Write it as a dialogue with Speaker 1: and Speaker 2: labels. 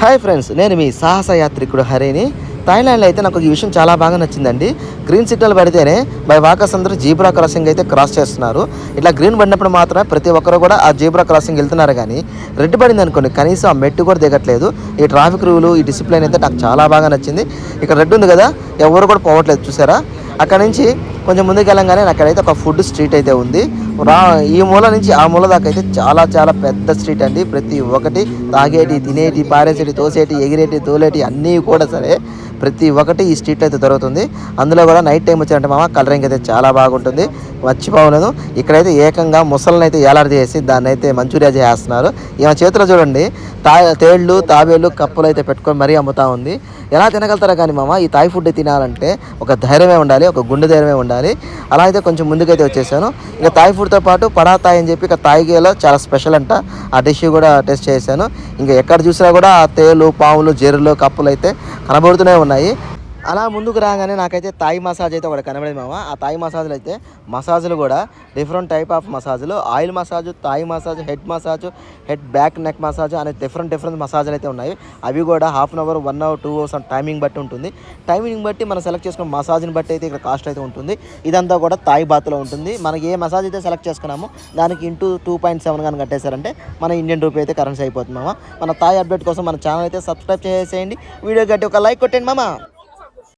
Speaker 1: Hi friends నేను మీ సాహస యాత్రికుడు హరిని. థాయిలాండ్లో అయితే నాకు ఈ విషయం చాలా బాగా నచ్చిందండి. గ్రీన్ సిగ్నల్ పడితేనే బై వాకర్స్ అందరూ జీబ్రా క్రాసింగ్ అయితే క్రాస్ చేస్తున్నారు. ఇట్లా గ్రీన్ పడినప్పుడు మాత్రమే ప్రతి ఒక్కరు కూడా ఆ జీబ్రా క్రాసింగ్ వెళ్తున్నారు కానీ రెడ్ పడింది అనుకోండి కనీసం ఆ మెట్టు కూడా దిగట్లేదు. ఈ ట్రాఫిక్ రూలు ఈ డిసిప్లిన్ అయితే నాకు చాలా బాగా నచ్చింది. ఇక్కడ రెడ్ ఉంది కదా ఎవరు కూడా పోవట్లేదు చూసారా? అక్కడ నుంచి కొంచెం ముందుకు వెళ్ళంగానే అక్కడైతే ఒక ఫుడ్ స్ట్రీట్ అయితే ఉంది. రా ఈ మూల నుంచి ఆ మూల దాకా అయితే చాలా చాలా పెద్ద స్ట్రీట్ అండి. ప్రతి ఒక్కటి తాగేటి తినేటి పారేసేటి తోసేటి ఎగిరేటి తోలేటి అన్నీ కూడా సరే ప్రతి ఒక్కటి ఈ స్ట్రీట్ అయితే దొరుకుతుంది. అందులో కూడా నైట్ టైం వచ్చినట్టు మామ కలరింగ్ అయితే చాలా బాగుంటుంది. మర్చిపోవలేదు ఇక్కడైతే ఏకంగా ముసళ్ళని అయితే ఏలాడదీసి దాన్ని అయితే మంచూరియా చేస్తున్నారు. ఈమె చేతిలో చూడండి తా తేళ్ళు తాబేళ్ళు కప్పులు అయితే పెట్టుకొని మరీ అమ్ముతా ఉంది. ఎలా తినగలుగుతారా కానీ మామ ఈ థాయ్ ఫుడ్ తినాలంటే ఒక ధైర్యమే ఉండాలి ఒక గుండె ధైర్యమే ఉండాలి. అలా అయితే కొంచెం ముందుకైతే వచ్చేసాను. ఇక తాయి ఫుడ్తో పాటు పడా తాయి అని చెప్పి ఇక తాయిగేలో చాలా స్పెషల్ అంట. ఆ డిష్ కూడా టెస్ట్ చేశాను. ఇంకా ఎక్కడ చూసినా కూడా ఆ తేలు పాములు జెర్రులు కప్పులు అయితే కనబడుతూనే ఉన్నాయి. అలా ముందుకు రాగానే నాకైతే తాయి మసాజ్ అయితే ఒకటి కనబడింది మామ. ఆ తాయి మసాజ్లు అయితే మసాజులు కూడా different type of మసాజులు. Oil massage Thai massage head massage head back neck massage అనే డిఫరెంట్ డిఫరెంట్ మసాజ్లు అయితే ఉన్నాయి. అవి కూడా half an hour one hour two hours timing బట్టి ఉంటుంది. టైమింగ్ బట్టి మనం సెలెక్ట్ చేసుకున్న మసాజ్ని బట్టి అయితే ఇక్కడ కాస్ట్ అయితే ఉంటుంది. ఇదంతా కూడా తాయి బాత్లో ఉంటుంది. మనకి ఏ మసాజ్ అయితే సెలెక్ట్ చేసుకున్నామో దానికి ఇంటూ టూ పాయింట్ సెవెన్ కానీ కట్టేశారంటే మన ఇండియన్ రూపీ అయితే కరెన్సీ అయిపోతుంది మామ. మన తాయి అప్డేట్ కోసం మన ఛానల్ అయితే సబ్స్క్రైబ్ చేసేయండి. వీడియో గట్టి ఒక లైక్ కొట్టండి మామ.